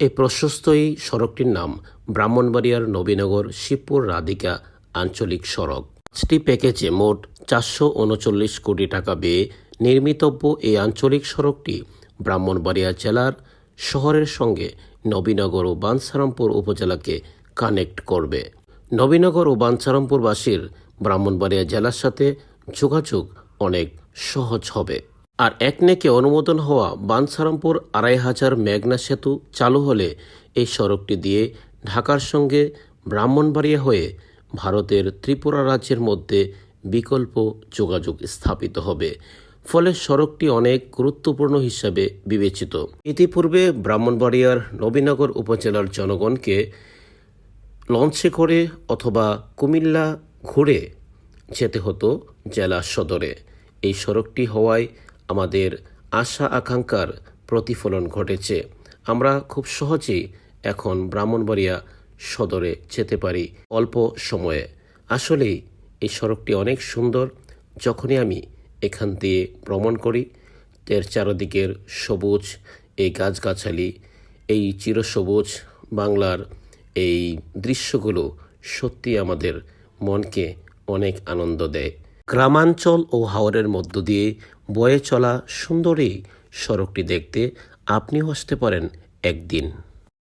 এই প্রশস্ত এই সড়কটির নাম ব্রাহ্মণবাড়িয়ার নবীনগর শিবপুর রাধিকা আঞ্চলিক সড়ক। পাঁচটি প্যাকেজে মোট চারশো উনচল্লিশ কোটি টাকা ব্যয়ে নির্মিতব্য এই আঞ্চলিক সড়কটি ব্রাহ্মণবাড়িয়া জেলার শহরের সঙ্গে নবীনগর ও বানসারামপুর উপজেলাকে কানেক্ট করবে। নবীনগর ও বাঞ্ছারামপুরবাসীর ব্রাহ্মণবাড়িয়া জেলার সাথে যোগাযোগ অনেক সহজ হবে। আর এক নেকে অনুমোদন হওয়া বানসারামপুর আড়াই হাজার মেঘনা সেতু চালু হলে এই সড়কটি দিয়ে ঢাকার সঙ্গে ব্রাহ্মণবাড়িয়া হয়ে ভারতের ত্রিপুরা রাজ্যের মধ্যে বিকল্প যোগাযোগ স্থাপিত হবে। ফলে সড়কটি অনেক গুরুত্বপূর্ণ হিসাবে বিবেচিত। ইতিপূর্বে ব্রাহ্মণবাড়িয়ার নবীনগর উপজেলার জনগণকে লঞ্চে করে অথবা কুমিল্লা ঘুরে যেতে হতো জেলা সদরে। এই সড়কটি হওয়ায় আমাদের আশা আকাঙ্ক্ষার প্রতিফলন ঘটেছে। আমরা খুব সহজেই এখন ব্রাহ্মণবাড়িয়া সদরে যেতে পারি অল্প সময়ে। আসলেই এই সড়কটি অনেক সুন্দর। যখনই আমি এখান দিয়ে ভ্রমণ করি, এর চারদিকের সবুজ, এই গাছগাছালি, এই চিরসবুজ বাংলার এই দৃশ্যগুলো সত্যি আমাদের মনকে অনেক আনন্দ দেয়। গ্রামাঞ্চল ও হাওরের মধ্য দিয়ে বয়ে চলা সুন্দর সড়কটি দেখতে আপনিও আসতে পারেন একদিন।